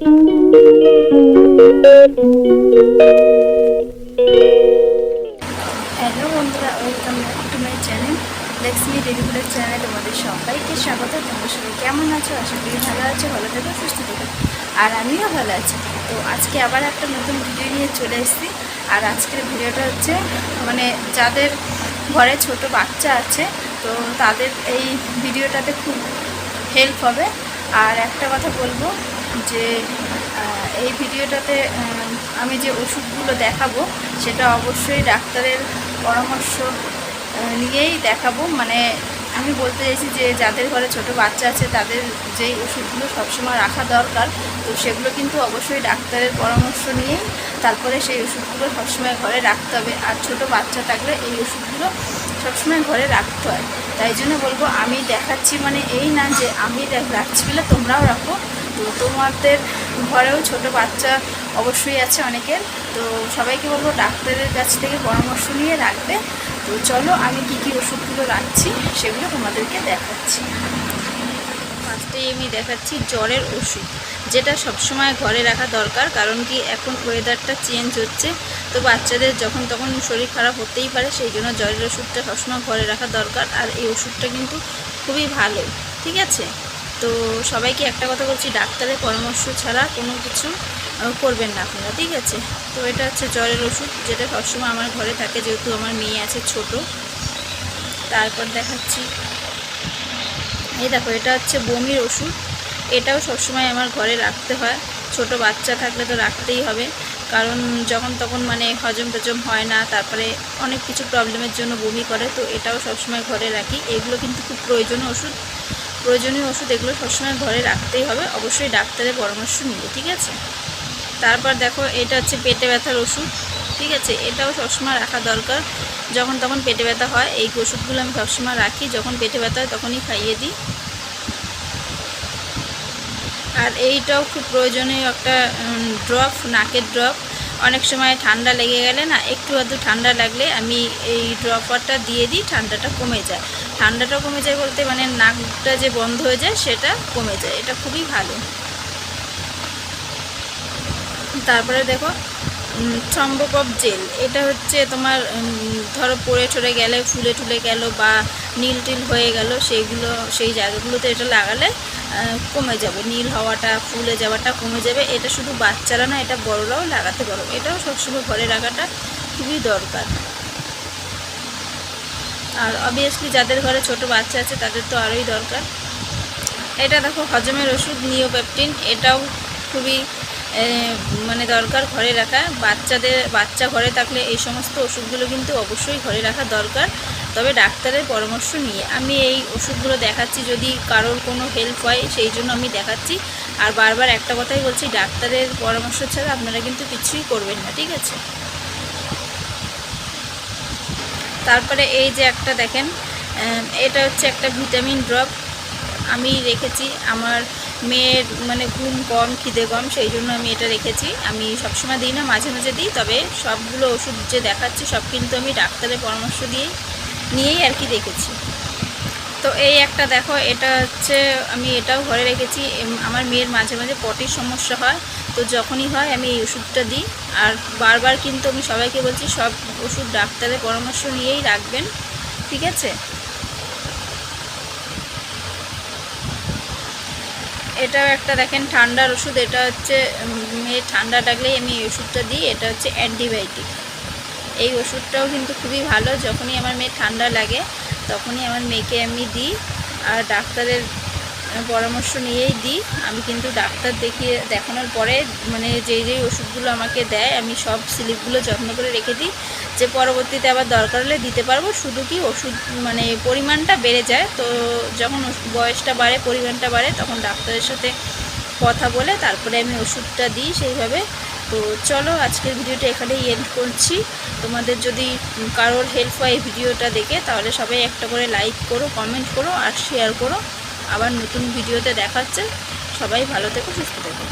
Hello বন্ধুরা, welcome back to my channel Laxmi delivery চ্যানেলে তোমাদের সবাইকে স্বাগত। তোমরা সবাই কেমন আছো? আশা করি ভালো আছো, ভালো থেকো, সুস্থ থেকো। আর আমিও ভালো আছি। তো আজকে আবার একটা নতুন ভিডিও নিয়ে চলে এসেছি। আর আজকের ভিডিওটা হচ্ছে মানে যাদের ঘরে ছোট বাচ্চা আছে, তো তাদের এই ভিডিওটাতে খুব হেল্প হবে। আর একটা কথা বলব যে এই ভিডিওটাতে আমি যে ওষুধগুলো দেখাবো, সেটা অবশ্যই ডাক্তারের পরামর্শ নিয়েই দেখাবো। মানে আমি বলতে চাইছি যে, যাদের ঘরে ছোট বাচ্চা আছে, তাদের যেই ওষুধগুলো সবসময় রাখা দরকার, তো সেগুলো কিন্তু অবশ্যই ডাক্তারের পরামর্শ নিয়েই তারপরে সেই ওষুধগুলো সবসময় ঘরে রাখতে হবে। আর ছোট বাচ্চা থাকলে এই ওষুধগুলো সবসময় ঘরে রাখতে হয়। তাই জন্য বলব, আমি দেখাচ্ছি মানে এই না যে, আমি রাখছি বলে তোমরাও রাখো। তো তোমাদের ঘরেও ছোট বাচ্চা অবশ্যই আছে অনেকের। তো সবাইকে বলব ডাক্তারের কাছ থেকে পরামর্শ নিয়ে রাখবে। তো চলো আমি কী কী ওষুধগুলো রাখছি সেগুলো তোমাদেরকে দেখাচ্ছি। ফার্স্টেই আমি দেখাচ্ছি জ্বরের ওষুধ, যেটা সবসময় ঘরে রাখা দরকার, কারণ কি এখন ওয়েদারটা চেঞ্জ হচ্ছে। তো বাচ্চাদের যখন তখন শরীর খারাপ হতেই পারে, সেই জন্য জ্বরের ওষুধটা সবসময় ঘরে রাখা দরকার। আর এই ওষুধটা কিন্তু খুবই ভালো, ঠিক আছে? তো সবাইকে একটা কথা বলছি, ডাক্তারের পরামর্শ ছাড়া কোনো কিছু করবেন না আপনারা, ঠিক আছে? তো এটা হচ্ছে জ্বরের ওষুধ, যেটা সবসময় আমার ঘরে থাকে, যেহেতু আমার মেয়ে আছে ছোট। তারপর দেখাচ্ছি। এই দেখো, এটা হচ্ছে বমির ওষুধ। এটাও সবসময় আমার ঘরে রাখতে হয়। ছোট বাচ্চা থাকলে তো রাখতেই হবে। কারণ যখন তখন মানে হজম টজম হয় না, তারপরে অনেক কিছু প্রবলেমের জন্য বমি করে, তো এটাও সবসময় ঘরে রাখি। এগুলো কিন্তু খুব প্রয়োজনীয় ওষুধ। প্রয়োজনীয় ওষুধ এগুলো সবসময় ঘরে রাখতেই হবে। অবশ্যই ডাক্তারের পরামর্শ নিয়ে ঠিক আছে? তারপর দেখো, এটা হচ্ছে পেটে ব্যথার ওষুধ, ঠিক আছে? এটাও সবসময় রাখা দরকার। যখন তখন পেটে ব্যথা হয়, এই ওষুধগুলো আমি সবসময় রাখি। যখন পেটে ব্যথা হয়, তখনই খাইয়ে দিই। আর এইটাও খুব প্রয়োজনীয় একটা ড্রপ নাকের ড্রপ অনেক সময় ঠান্ডা লেগে গেলে না, একটু আধটু ঠান্ডা লাগলে আমি এই ড্রপারটা দিয়ে দিই, ঠান্ডাটা কমে যায়। ঠান্ডাটা কমে যায় বলতে মানে নাকটা যে বন্ধ হয়ে যায় সেটা কমে যায়, এটা খুবই ভালো। তারপরে দেখো সম্ভবপ জেল। এটা হচ্ছে তোমার ধরো পড়ে ঠরে গেলে, ফুলে টুলে গেল বা নীল টিল হয়ে গেল সেইগুলো সেই জায়গাগুলোতে এটা লাগালে কমে যাবে। নীল হওয়াটা, ফুলে যাওয়াটা কমে যাবে। এটা শুধু বাচ্চারা না, এটা বড়রাও লাগাতে পারো। এটাও সবসময় ঘরে রাখাটা খুবই দরকার। আর অবভিয়াসলি যাদের ঘরে ছোট বাচ্চা আছে, তাদের তো আরোই দরকার। এটা দেখো, হজমের ওষুধ, নিওপেপটিন, এটাও খুবই মানে দরকার ঘরে রাখা। বাচ্চাদের, বাচ্চা ঘরে থাকলে এই সমস্ত ওষুধগুলো কিন্তু অবশ্যই ঘরে রাখা দরকার। তবে ডাক্তারের পরামর্শ নিয়ে আমি এই ওষুধগুলো দেখাচ্ছি যদি কারোর কোনো হেল্প হয়, সেই জন্য আমি দেখাচ্ছি। আর বারবার একটা কথাই বলছি, ডাক্তারের পরামর্শ ছাড়া আপনারা কিন্তু কিছুই করবেন না, ঠিক আছে? তারপরে এই যে একটা দেখেন এটা হচ্ছে একটা ভিটামিন ড্রপ। আমি রেখেছি আমার মেয়ের মানে ঘুম কম, খিদে কম, সেই জন্য আমি এটা রেখেছি। আমি সবসময় দিই না, মাঝে মাঝে দিই, তবে সবগুলো ওষুধ যে দেখাচ্ছি, সব কিন্তু আমি ডাক্তারের পরামর্শ দিয়ে, নিয়েই আর কি রেখেছি তো এই একটা দেখো, এটা হচ্ছে, আমি এটাও ঘরে রেখেছি। আমার মেয়ের মাঝে মাঝে পটির সমস্যা হয়, তো যখনই হয় আমি এই ওষুধটা দিই। আর বারবার কিন্তু আমি সবাইকে বলছি, সব ওষুধ ডাক্তারের পরামর্শ নিয়েই রাখবেন, ঠিক আছে? এটাও একটা দেখেন, ঠান্ডার ওষুধ, এটা হচ্ছে মেয়ে ঠান্ডা লাগলেই আমি এই ওষুধটা দিই, এটা হচ্ছে অ্যান্টিবায়োটিক। এই ওষুধটাও কিন্তু খুবই ভালো, যখনই আমার মেয়ে ঠান্ডা লাগে, তখনই আমার মেয়েকে আমি দিই, আর ডাক্তারের পরামর্শ নিয়েই দিই। আমি কিন্তু ডাক্তার দেখিয়ে, দেখানোর পরে মানে যেই যেই ওষুধগুলো আমাকে দেয়, আমি সব স্লিপগুলো যত্ন করে রেখে দিই। যে পরবর্তীতে আবার দরকার হলে দিতে পারব। শুধু কি ওষুধ মানে পরিমাণটা বেড়ে যায়। তো যখন বয়সটা বাড়ে, পরিমাণটা বাড়ে, তখন ডাক্তারের সাথে কথা বলে তারপরে আমি ওষুধটা দিই সেইভাবে। তো চলো আজকের ভিডিওটা এখানেই এন্ড করছি। তোমাদের যদি কারোর হেল্প হয় এই ভিডিওটা দেখে, তাহলে সবাই একটা করে লাইক করো কমেন্ট করো আর শেয়ার করো। আবার নতুন ভিডিওতে দেখাচ্ছে সবাই ভালো থেকো সুস্থ থেকো।